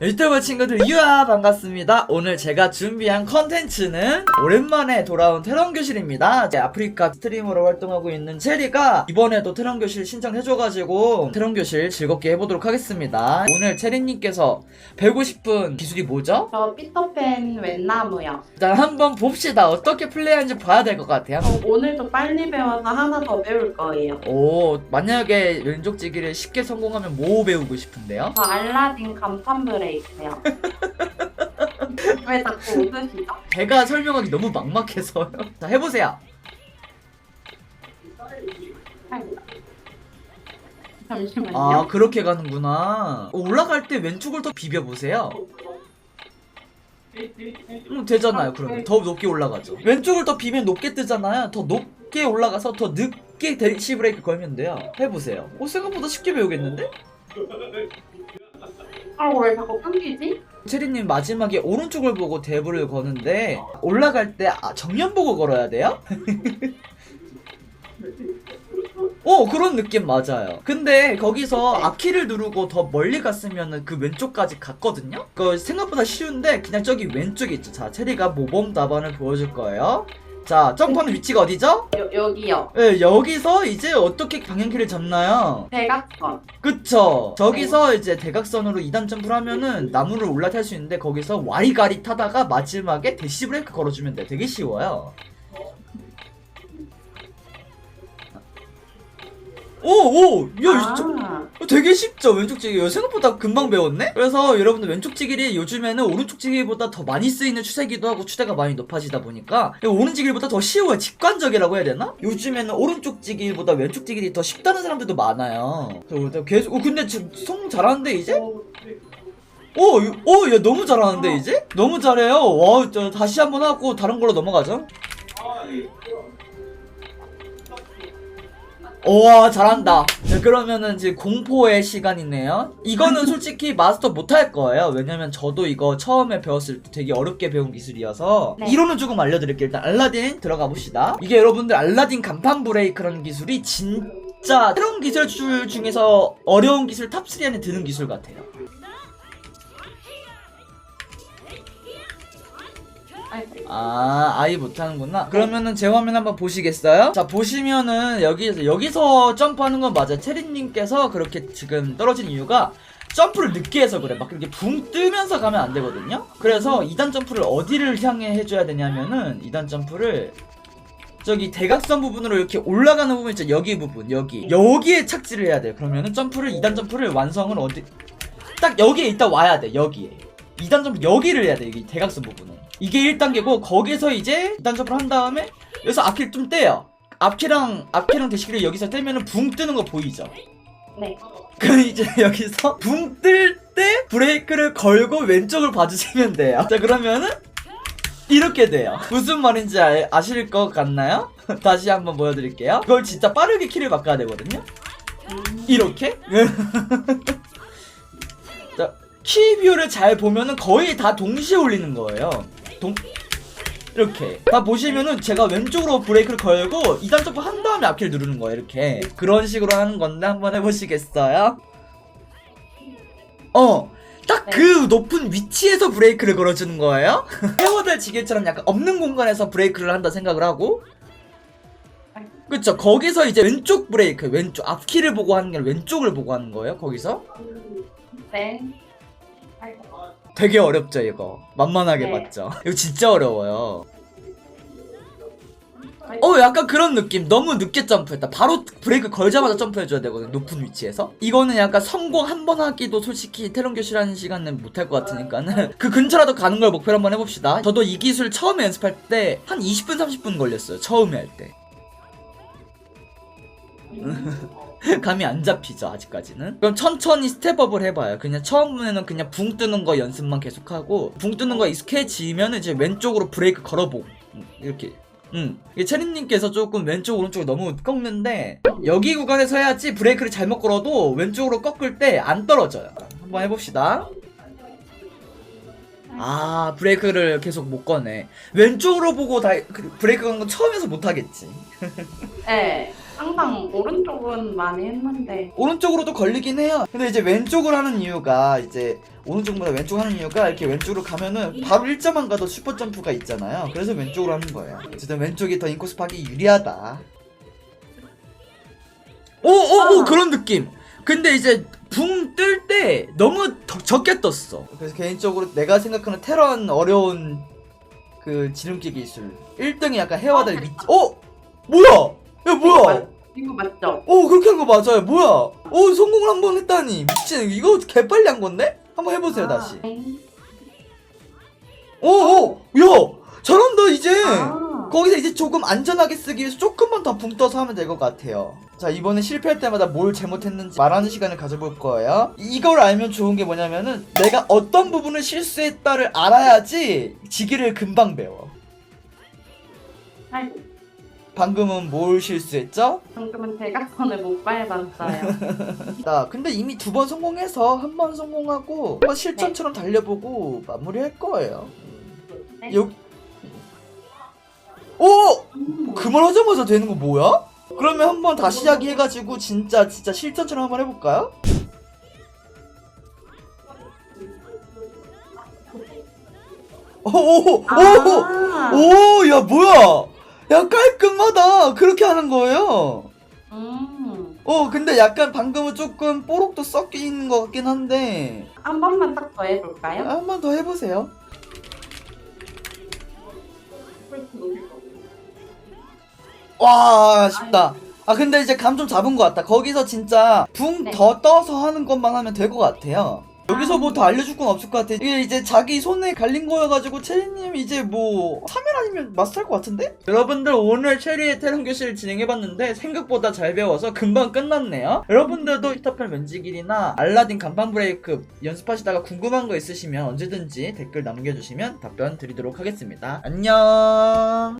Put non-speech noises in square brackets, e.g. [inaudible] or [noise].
유튜브 친구들 유아 반갑습니다. 오늘 제가 준비한 컨텐츠는 오랜만에 돌아온 테런교실입니다. 아프리카 스트리머로 활동하고 있는 체리가 이번에도 테런교실 신청해줘가지고 테런교실 즐겁게 해보도록 하겠습니다. 오늘 체리님께서 배우고 싶은 기술이 뭐죠? 저 피터팬 웬나무요. 일단 한번 봅시다. 어떻게 플레이하는지 봐야 될 것 같아요. 저 오늘도 빨리 배워서 하나 더 배울 거예요. 오, 만약에 왼쪽지기를 쉽게 성공하면 뭐 배우고 싶은데요? 저 알라딘 간판 브레 이크요. [laughs] 왜 자꾸 웃으시죠? 제가 설명하기 너무 막막해서요. 자, 해보세요. 잠시만요. 아 그렇게 가는구나 어, 올라갈 때 왼쪽을 더 비벼보세요 음 되잖아요 그러면 더 높게 올라가죠 왼쪽을 더 비면 높게 뜨잖아요 더 높게 올라가서 더 늦게 대시 브레이크 걸면 돼요 해보세요 어 생각보다 쉽게 배우겠는데? 아, 왜 자꾸 끊기지? 체리님 마지막에 오른쪽을 보고 대부를 거는데 올라갈 때 아, 정면 보고 걸어야 돼요? [laughs] 어 그런 느낌 맞아요 근데 거기서 앞키를 누르고 더 멀리 갔으면 그 왼쪽까지 갔거든요 그 생각보다 쉬운데 그냥 저기 왼쪽에 있죠 자 체리가 모범 답안을 보여줄 거예요 자 점프하는 위치가 어디죠? 여, 여기요. 네, 여기서 이제 어떻게 방향키를 잡나요? 대각선. 그쵸 저기서 이제 대각선으로 2단 점프를 하면은 나무를 올라탈 수 있는데 거기서 와리가리 타다가 마지막에 대시 브레이크 걸어주면 돼 되게 쉬워요 오 오 야 저- 아, 되게 쉽죠. 왼쪽지기 생각보다 금방 배웠네? 그래서 여러분들 왼쪽지기리 요즘에는 오른쪽지기보다 더 많이 쓰이는 추세기도 하고 추세가 많이 높아지다 보니까 오른쪽지기보다 더 쉬워요. 직관적이라고 해야 되나? 요즘에는 오른쪽지기보다 왼쪽지기리 더 쉽다는 사람들도 많아요. 저 계속 어, 근데 지금 송 잘하는데 이제? 오, 오오 야 너무 잘하는데 이제? 너무 잘해요. 와 저 다시 한번 하고 다른 걸로 넘어가죠 와 잘한다. 자, 그러면은 지금 공포의 시간이네요. 이거는 솔직히 마스터 못할 거예요. 왜냐면 저도 이거 처음에 배웠을 때 되게 어렵게 배운 기술이어서 네. 이론은 조금 알려드릴게요. 일단 알라딘 들어가 봅시다. 이게 여러분들 알라딘 간판 브레이크라는 기술이 진짜 새로운 기술 중에서 어려운 기술 탑3 안에 드는 기술 같아요 아, 아예 못하는구나. 그러면은 제 화면 한번 보시겠어요? 자, 보시면은 여기서, 여기서 점프하는 건 맞아요. 체리님께서 그렇게 지금 떨어진 이유가 점프를 늦게 해서 그래. 막 그렇게 붕 뜨면서 가면 안 되거든요? 그래서 2단 점프를 어디를 향해 해줘야 되냐면은 2단 점프를 저기 대각선 부분으로 이렇게 올라가는 부분 있죠? 여기 부분, 여기. 여기에 착지를 해야 돼요. 그러면은 점프를, 2단 점프를 완성을 어디, 딱 여기에 있다 와야 돼, 여기에. 2단 점프 여기를 해야 돼, 여기 대각선 부분은. 이게 1단계고, 거기서 이제 2단 점프를 한 다음에, 여기서 앞키를 좀 떼요. 앞키랑, 앞키랑 대시키를 여기서 떼면은 붕 뜨는 거 보이죠? 네. 그럼 이제 [laughs] 여기서 붕 뜰 때 브레이크를 걸고 왼쪽을 봐주시면 돼요. 자, 그러면은, 이렇게 돼요. 무슨 말인지 아, 아실 것 같나요? [laughs] 다시 한번 보여드릴게요. 그걸 진짜 빠르게 키를 바꿔야 되거든요? 음, 이렇게? [laughs] 자, 키 뷰를 잘 보면은 거의 다 동시에 올리는 거예요. 동, 이렇게. 다 보시면은 제가 왼쪽으로 브레이크를 걸고 2단 점프 한 다음에 앞키를 누르는 거예요. 이렇게. 그런 식으로 하는 건데 한번 해보시겠어요? 어. 딱 네. 그 높은 위치에서 브레이크를 걸어주는 거예요? [laughs] 헤어될 지게처럼 약간 없는 공간에서 브레이크를 한다 생각을 하고 그쵸 거기서 이제 왼쪽 브레이크 왼쪽 앞키를 보고 하는 게 아니라 왼쪽을 보고 하는 거예요 거기서 네. 되게 어렵죠 이거. 만만하게 네. 봤죠. [laughs] 이거 진짜 어려워요. 어 약간 그런 느낌. 너무 늦게 점프했다. 바로 브레이크 걸자마자 점프해줘야 되거든 높은 위치에서. 이거는 약간 성공 한 번 하기도 솔직히 테론 교실하는 시간은 못할 것 같으니까는 [laughs] 그 근처라도 가는 걸 목표로 한번 해봅시다. 저도 이 기술 처음에 연습할 때 한 20분 30분 걸렸어요 처음에 할때 [laughs] 감이 안 잡히죠 아직까지는. 그럼 천천히 스텝업을 해봐요. 그냥 처음에는 그냥 붕 뜨는 거 연습만 계속하고 붕 뜨는 거 익숙해지면 이제 왼쪽으로 브레이크 걸어보고 음, 이렇게. 음. 체리님께서 조금 왼쪽 오른쪽을 너무 꺾는데 여기 구간에서 해야지 브레이크를 잘못 걸어도 왼쪽으로 꺾을 때 안 떨어져요. 한번 해봅시다. 아 브레이크를 계속 못 꺼내 왼쪽으로 보고 다그 브레이크 거는 건 처음에서 못 하겠지. [laughs] 네. 항상 오른쪽은 많이 했는데. 오른쪽으로도 걸리긴 해요. 근데 이제 왼쪽으로 하는 이유가 이제 오른쪽보다 왼쪽 하는 이유가 이렇게 왼쪽으로 가면은 바로 일자만 가도 슈퍼 점프가 있잖아요. 그래서 왼쪽으로 하는 거예요. 어쨌든 왼쪽이 더 인코스 파기 유리하다. 오 오오 아. 그런 느낌. 근데 이제 붕 뜰 때 너무 더- 적게 떴어. 그래서 개인적으로 내가 생각하는 테런 어려운 그 지름길 기술 1등이 약간 해와달 밑 어? 뭐야? 야 뭐야 이거 맞죠? 오 그렇게 한 거 맞아요 뭐야 오 성공을 한 번 했다니 미친 이거 개빨리 한 건데? 한번 해보세요 다시 네. 오오 야 잘한다 이제 아. 거기서 이제 조금 안전하게 쓰기 위해서 조금만 더 붕 떠서 하면 될 것 같아요 자 이번에 실패할 때마다 뭘 잘못했는지 말하는 시간을 가져볼 거예요 이걸 알면 좋은 게 뭐냐면은 내가 어떤 부분을 실수했다를 알아야지 지기를 금방 배워 아이고. 방금은 뭘 실수했죠? 방금은 대각선을 못 밟았어요. [laughs] 나 근데 이미 두 번 성공해서 한 번 성공하고 한 번 실전처럼 달려보고 마무리할 거예요. 네. 여기 오! 음. 그 말 하자마자 되는 거 뭐야? 그러면 한번 다시 이야기해가지고 진짜 진짜 실전처럼 한번 해볼까요? 오오오오오 아. 오, 야 뭐야? 야 깔끔하다. 그렇게 하는 거예요. 음. 어 근데 약간 방금은 조금 뽀록도 섞여 있는 것 같긴 한데 한 번만 딱 더 해볼까요? 한 번 더 해보세요. 와 쉽다. 아 근데 이제 감 좀 잡은 것 같다. 거기서 진짜 붕 네. 더 떠서 하는 것만 하면 될 것 같아요. 여기서 뭐더 알려줄 건 없을 것 같아. 이게 이제 자기 손에 갈린 거여가지고 체리님 이제 뭐 3일 아니면 마스터 할 것 같은데? 여러분들 오늘 체리의 테란 교실 진행해봤는데 생각보다 잘 배워서 금방 끝났네요. 여러분들도 히터펠 면지길이나 알라딘 간판 브레이크 연습하시다가 궁금한 거 있으시면 언제든지 댓글 남겨주시면 답변 드리도록 하겠습니다. 안녕.